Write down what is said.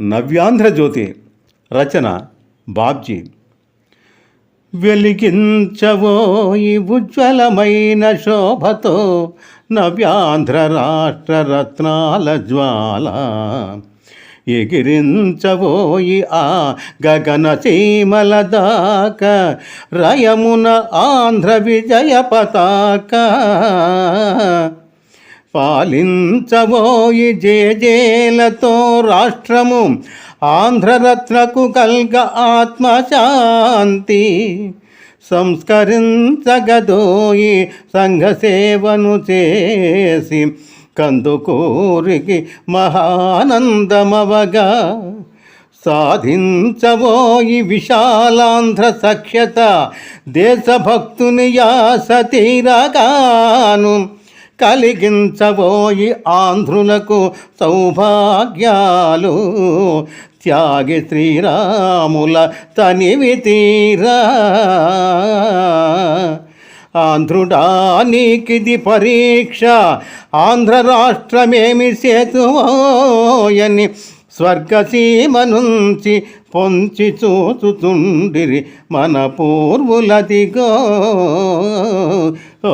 నవ్యాంధ్రజ్యోతి రచన బాబ్జీ. వెలిగించవోయి ఉజ్వలమైన శోభతో నవ్యాంధ్ర రాష్ట్ర రత్నాల జ్వాల. ఎగిరించబోయి ఆ గగన సీమల దాక రయమున ఆంధ్ర విజయ పతాక. పాలించబోయి జేజేలతో రాష్ట్రము ఆంధ్రరత్నకు కల్గ ఆత్మశాంతి. సంస్కరించగదోయి సంఘసేవను చేసి కందుకూరికి మహానందమవగా. సాధించబోయి విశాలాంధ్ర సఖ్యత దేశభక్తుని యాస తీరగాను. కలిగించబోయి ఆంధ్రులకు సౌభాగ్యాలు. త్యాగి శ్రీరాముల తనివి తీరా. ఆంధ్రుడా నీకిది పరీక్ష. ఆంధ్ర రాష్ట్రమేమి సేతువోయని స్వర్గసీమ నుంచి పొంచి చూచుతుండిరి మన పూర్వులదిగో. ఓ